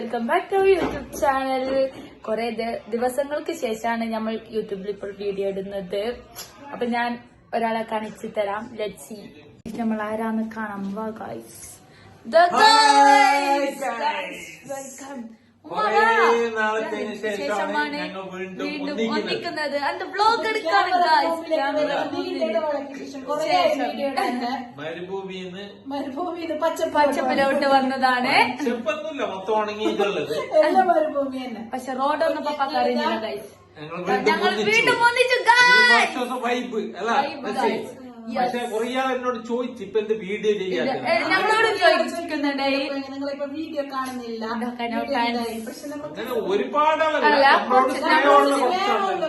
Welcome back to YouTube channel കുറെ ദിവസങ്ങൾക്ക് ശേഷമാണ് നമ്മൾ യൂട്യൂബിൽ ഇപ്പോൾ വീഡിയോ ഇടുന്നത്. അപ്പൊ ഞാൻ ഒരാളെ കാണിച്ചു തരാം. സി നമ്മൾ ആരാന്ന് കാണാം. വാ ഗായ്സ് വെൽക്കം ശേഷമാണ് വീണ്ടും വീണ്ടും ഒന്നിക്കുന്നത്. അത് ബ്ലോഗ് എടുക്കാണ് മരുഭൂമിന്ന് മരുഭൂമിന്ന് പച്ച പച്ചപ്പിലോട്ട് വന്നതാണ്. മരുഭൂമി തന്നെ. പക്ഷെ റോഡൊന്നും അറിയുന്നില്ല ഞങ്ങൾ വീണ്ടും ഒന്നിച്ചു. വൈബ് അല്ല പക്ഷേ guys. പക്ഷെ കുറെ എന്നോട് ചോദിച്ചു ഇപ്പൊ എന്ത് വീഡിയോ ചെയ്യാൻ ഞങ്ങളോട് നിങ്ങളിപ്പോ വീഡിയോ കാണുന്നില്ല. പക്ഷെ അങ്ങനെ ഒരുപാട് ആളുകൾ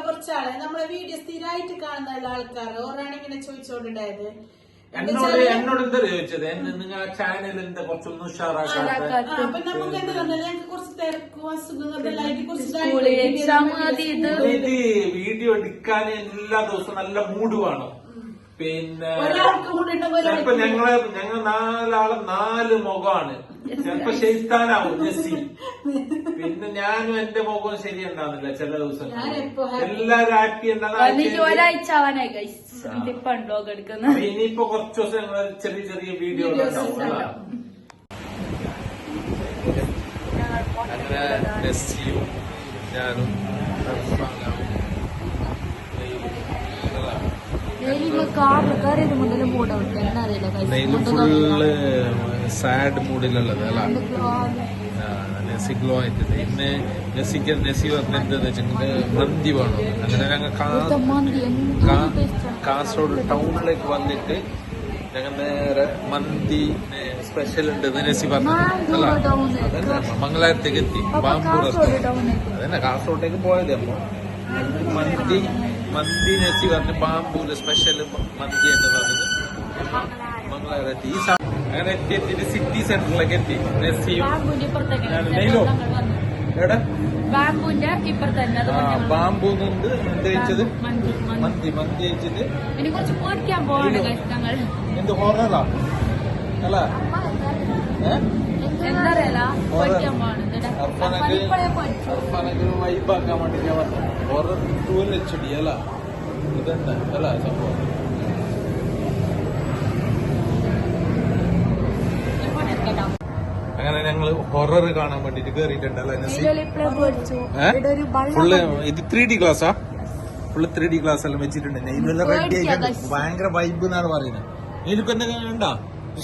കുറച്ചാൾ. നമ്മളെ വീഡിയോ സ്ഥിരമായിട്ട് കാണുന്ന ആൾക്കാർ ഓരാണ് ഇങ്ങനെ ചോദിച്ചോണ്ടുണ്ടായത്. എന്നോട് എന്നോട് എന്താ ചോദിച്ചത്? നിങ്ങൾ നിങ്ങൾ ചാനൽ എന്താ കുറച്ചൊന്നും ഉഷാറാക്കാത്ത ആ, വീഡിയോ എടുക്കാൻ എല്ലാ ദിവസവും നല്ല മൂഡ് വേണം. പിന്നെ ചിലപ്പോ ഞങ്ങളെ ഞങ്ങൾ നാലാളെ നാല് മുഖമാണ്. ചിലപ്പോ ശൈത്താനാവും ജസ്സി. പിന്നെ ഞാനും എന്റെ മുഖം ശരിയുണ്ടാവുന്നില്ല ചില ദിവസം. എല്ലാരും ബ്ലോഗ് എടുക്കുന്നത് ഇനിയിപ്പോ കുറച്ച് ദിവസം ഞങ്ങൾ ചെറിയ ചെറിയ വീഡിയോ ഉണ്ടാവും? അങ്ങനെ ഞാനും ഫുള്ള് സാഡ് മൂഡിലുള്ളത് അല്ല? നെസി ഗ്ലോ ആയിട്ടുണ്ട്. ഇന്ന് നെസിക്ക് നെസി പറഞ്ഞ എന്താന്ന് വെച്ചിട്ടുണ്ടെങ്കിൽ മന്തി വേണം. അങ്ങനെ ഞങ്ങൾ കാസർഗോഡ് ടൗണിലേക്ക് വന്നിട്ട് ഞങ്ങൾ നേരെ മന്തി സ്പെഷ്യൽ ഉണ്ട് നെസി പറഞ്ഞു അല്ല അതന്നെ മംഗലാരത്തേക്ക് എത്തി. ബാംബൂർ അതന്നെ കാസർഗോട്ടേക്ക് പോയത് അപ്പൊ മന്തി മന്തി നെസി പറഞ്ഞ പാമ്പൂൽ സ്പെഷ്യൽ മന്തി എന്ന് പറഞ്ഞത്. മംഗളാരത്തി ഈ അങ്ങനെ എത്തി എത്തിയിട്ട് സിറ്റി സെന്ററിലേക്ക് എത്തി. നെസിയും എവിടെ? പറഞ്ഞ എന്ത്? കഴിച്ചത്? മന്തി മന്തി. കഴിച്ചിട്ട്? എന്ത് ഹൊററാ അല്ല. അർഫാനക്ക് വൈബാക്കാൻ വേണ്ടി ഞാൻ പറഞ്ഞു ഹൊറർ ടൂൽ ഡി അല്ല ഇതന്നെ അല്ല സംഭവം. അങ്ങനെ ഞങ്ങൾ ഹൊറർ കാണാൻ വേണ്ടിട്ട് കേറിയിട്ടുണ്ട് ഫുള്ള് ഇത് ത്രീ ഡി ക്ലാസ്സാ ഫുള്ള് ത്രീ ഡി ക്ലാസ് എല്ലാം വെച്ചിട്ടുണ്ട്. നെയ്മെല്ലാം റെഡി ആയിട്ടുണ്ട് ഭയങ്കര വൈബ് എന്നാണ് പറയുന്നത്. നീലിപ്പോ എന്തെങ്കിലും കണ്ടാ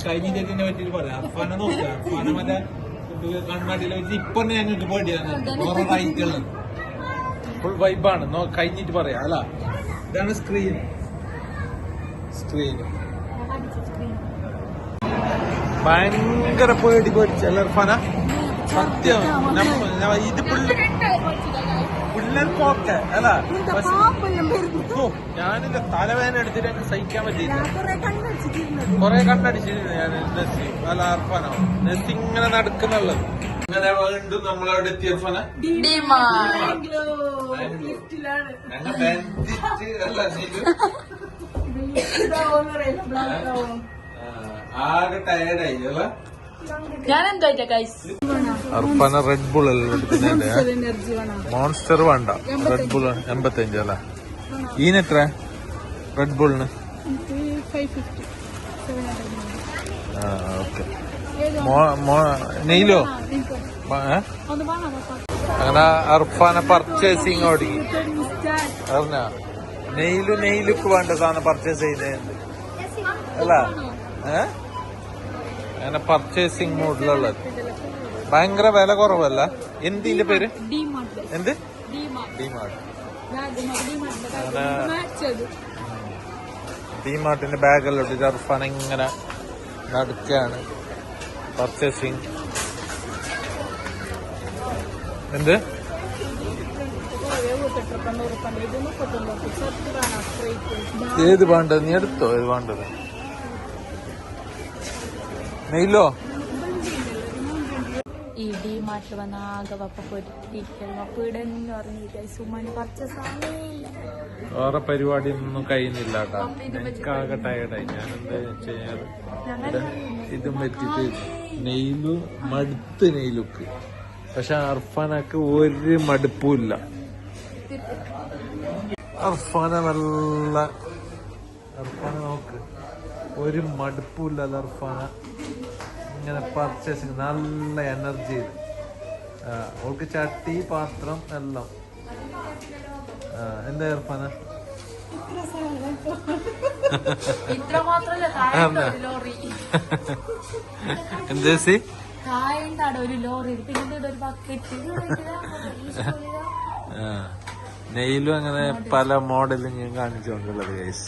കഴിഞ്ഞതിനെ പറ്റിട്ട് പറയാം. അർഫാനെ നോക്കാം. അർഫാനെ മറ്റേ ഇത് കണ്ണാടിയിൽ വെച്ച് ഇപ്പൊ തന്നെ ഞങ്ങൾക്ക് പേടിയാണ് ഹൊററായിട്ടുള്ളത് ഫുൾ വൈബാണ് കഴിഞ്ഞിട്ട് പറയാം അല്ല? ഇതാണ് സ്ക്രീൻ സ്ക്രീൻ ഭയങ്കര പേടി പേടിച്ച. ഫന സത്യം. ഇത് പിള്ളേർക്കൊക്കെ അല്ല? ഞാനിന്റെ തലവേദന എടുത്തിട്ട് എനിക്ക് സഹിക്കാൻ പറ്റിയില്ല. കൊറേ കണ്ണടിച്ചിരുന്നു ഞാൻ നെസ്സി അല്ല അർഫാനോ നെസ്സി ഇങ്ങനെ നടക്കുന്നുള്ളത്? ഇങ്ങനെ വീണ്ടും നമ്മളവിടെ എത്തി അർഫാന ലിഫ്റ്റിലാണ് ഞങ്ങൾ ബന്ധിച്ച് അല്ല ആകെ ടയർഡായി അല്ല? അർഫാന റെഡ് ബുൾ അല്ലേ മോൺസ്റ്റർ വേണ്ട. റെഡ് ബുൾ എൺപത്തി അഞ്ച് അല്ല? ഈനെത്ര റെഡ് ബുളിന് ഫൈവ് ഫിഫ്റ്റി ആ ഓക്കെ നെയ്ലോ അങ്ങനെ അർഫാന പർച്ചേസിങ് തുടങ്ങി അറിഞ്ഞ? നെയ്ലു നെയ്ലുക്ക് വേണ്ട സാധനം പർച്ചേസ് ചെയ്യുന്നത് അല്ല? ഏ? അങ്ങനെ പർച്ചേസിങ് മൂഡിലുള്ളത് ഭയങ്കര വില കുറവല്ല? എന്തിന്റെ പേര്? എന്ത്? ഡിമാർട്ട് ഡിമാർട്ടിന്റെ ബാഗെല്ലാം ഇട്ടിട്ട് അർഫാൻ ഇങ്ങനെ നടക്കുകയാണ് പർച്ചേസിങ്. എന്ത്? ഏത് വേണ്ടത് നീ എടുത്തോ? ഏത് വേണ്ടത് നെയ്ലോ? ഈ ഡി മാർട്ടിൽ വന്ന ആകെ വപ്പ അപ്പൊ ഇവിടെ സുമന് ആണേയില്ല വേറെ പരിപാടി ഒന്നും കഴിയുന്നില്ല കേട്ടോ. ടയർഡായി ഞാൻ എന്താ ചെയ്യാറ് ഇവിടെ ഇതും പറ്റിട്ട് നെയിലു മടുത്ത് നെയിലുക്ക് പക്ഷെ അർഫാനക്ക് ഒരു മടുപ്പുമില്ല. അർഫാന നല്ല അർഫാന നോക്ക്. ഒരു മടുപ്പുമില്ല അർഫാന ഇങ്ങനെ പർച്ചേസിങ് നല്ല എനർജി അവൾക്ക് ചട്ടി പാത്രം എല്ലാം. എന്താ ഇർഫാന ഇത്ര മാത്രല്ല ലോറി? എന്താ ഒരു ലോറി പിന്നെ ഇവിടെ ഒരു ബക്കറ്റ് നെയിലും അങ്ങനെ പല മോഡലും ഞാൻ കാണിച്ചുകൊണ്ടുള്ളത് ഗൈസ്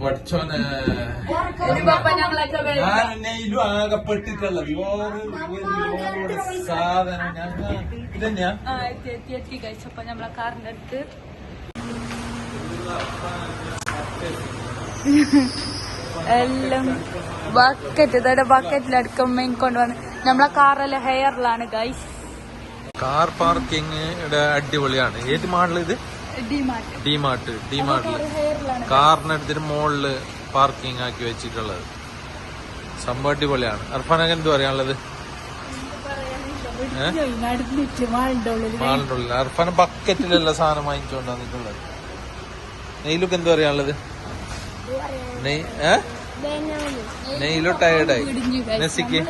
പഠിച്ചോനെ. ഞാൻ നെയിലും ആകപ്പെട്ടിട്ടുള്ളത് വേറെ സാധനം ഞങ്ങൾ ഇതന്നെയാ? എത്തി കഴിച്ചപ്പോ നമ്മളെ കാറിന്റെ അടുത്ത്. എല്ലാം ബക്കറ്റ് ഇതോടെ ബക്കറ്റിലടക്കം മെയിൻ കൊണ്ടുവന്ന് നമ്മളെ കാറെല്ലാം ഹെയറിലാണ് ഗൈസ് കാർ പാർക്കിംഗ് അടിപൊളിയാണ്. ഏത് മോഡൽ ഇത്? ഡിമാർട്ട് ഡിമാർട്ട് ഡിമാർട്ടിൽ കാറിനടുത്തിന് മുകളിൽ പാർക്കിംഗ് ആക്കി വെച്ചിട്ടുള്ളത്. സംഭവം അടിപൊളിയാണ്. അർഫാനൊക്കെ എന്ത് പറയാനുള്ളത് മാളിന്റെ ഉള്ളിൽ അർഫാന ബക്കറ്റിലുള്ള സാധനം വാങ്ങിച്ചുകൊണ്ട് വന്നിട്ടുള്ളത്. നെയ്ലുക്ക് എന്ത് പറയാനുള്ളത് നെയ്ലു ടയർഡായി. നെസിക്ക്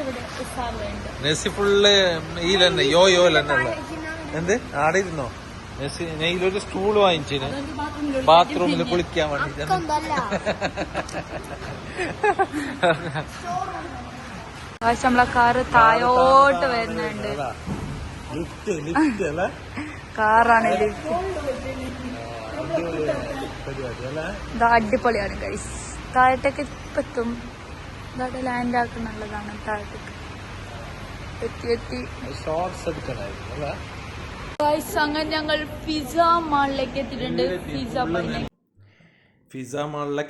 നെസി ഫുള്ള് ഈ തന്നെ യോ യോ തന്നെ എന്ത്? ആടെ ഇരുന്നോ നെസ്സി നെയ്ലൊരു സ്റ്റൂൾ വാങ്ങിച്ചിന്. ബാത്റൂമിൽ കുളിക്കാൻ വേണ്ടി നമ്മളെ കാറ് തായോട്ട് വരുന്നുണ്ട്. കാറാണ് ഇത് അടിപൊളിയാണ് ഗൈസ് താഴത്തേക്ക് ഇപ്പൊ എത്തും. ഇതാടെ ലാൻഡ് ആക്കുന്നുള്ളതാണ് താഴത്തേക്ക്. എത്തി എത്തി. ഷോർട്സ് എടുക്കണായിരുന്നു അങ്ങനെ ഞങ്ങൾ പിസ മാളിലേക്ക് എത്തിയിട്ടുണ്ട്. പിസ മാളിലെ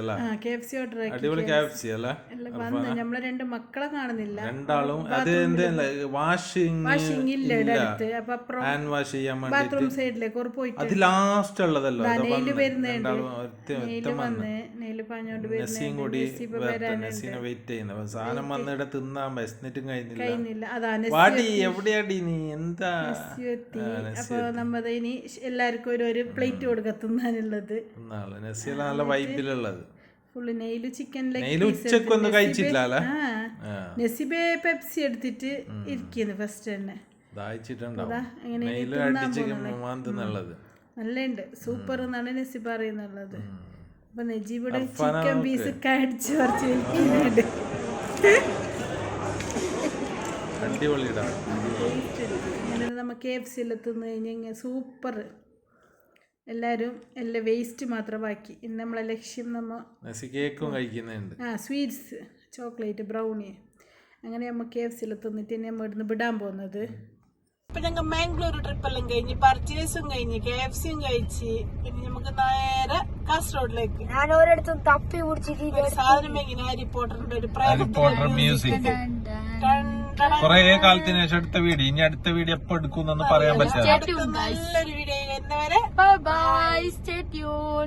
അല്ലേ? കെ എഫ് സി ഓർഡർ അടിപൊളി അല്ലേ? വന്ന് നമ്മളെ രണ്ട് മക്കളെ കാണുന്നില്ല. രണ്ടാളും അത് എന്തല്ല വാഷിംഗ് വാഷിംഗ് ഇല്ല അടുത്ത് അപ്പൊ ഹാൻഡ് വാഷ് ചെയ്യാൻ വേണ്ടി ബാത്റൂം സൈഡിലേക്ക് ഒരു പോയിട്ട് അത് ലാസ്റ്റ് ഉള്ളതല്ലോ? വരുന്നുണ്ട്. വന്ന്. പാഞ്ഞോണ്ട് വെറുതെ നെസ്സിനെ വെയിറ്റ് ചെയ്യുന്നത് അപ്പൊ സാധനം വന്നിടെ തിന്നാൻ കഴിഞ്ഞില്ല വാടി എവിടെയാടി നീ? എന്താ? എത്തി. അപ്പൊ നമ്മത് ഇനി എല്ലാവർക്കും ഒരു ഒരു പ്ലേറ്റ് കൊടുക്ക തിന്നാനുള്ളത്. നല്ല വൈബിലുള്ളത് ഫുള്ള് നെയിൽ ചിക്കൻ ഉച്ചക്കൊന്നും കഴിച്ചില്ല നെസിബെ പെപ്സി എടുത്തിട്ട് ഇരിക്കുന്നു ഫസ്റ്റ് തന്നെ. നല്ലുണ്ട് സൂപ്പർ എന്നാണ് നെസി പറയുന്നുള്ളത്. അപ്പൊ നജീബിയുടെ ചിക്കൻ പീസ് കടിച്ചു കുറച്ച് അടിപൊളിയിടാ അങ്ങനെ നമ്മ കെ എഫ് സിയിൽ തിന്നു കഴിഞ്ഞാൽ സൂപ്പർ എല്ലാവരും എല്ലാം വേസ്റ്റ് മാത്രം ബാക്കി. ഇന്ന് നമ്മളെ ലക്ഷ്യം നമ്മ കേക്കും കഴിക്കുന്നുണ്ട്. ആ സ്വീറ്റ്സ് ചോക്ലേറ്റ് ബ്രൗണി അങ്ങനെ നമ്മൾ കെ എഫ് സിയിൽ തിന്നിട്ട് ഇനി നമ്മൾ ഇവിടുന്ന് വിടാൻ പോകുന്നത്. ഇപ്പൊ ഞങ്ങൾ മാംഗ്ലൂർ ട്രിപ്പ് എല്ലാം കഴിഞ്ഞ് പർച്ചേസും കഴിഞ്ഞ് കെ എഫ് സിയും കഴിച്ച് ഇനി നമുക്ക് നേരെ കാസർഗോഡിലേക്ക്. ഞാൻ ഓരോടത്തും തപ്പി പിടിച്ചിട്ട് സാധനം എങ്ങനെ ഹാരി പോട്ടറിന്റെ ഒരു പോട്ടർ മ്യൂസിക് കൊറേ കാലത്തിന് ശേഷം അടുത്ത വീഡിയോ ഇനി അടുത്ത വീഡിയോ എപ്പോ എടുക്കും പറയാൻ പറ്റില്ല. നല്ലൊരു വീഡിയോ എന്നവരെ ബൈ ബൈ സ്റ്റേ ട്യൂൺ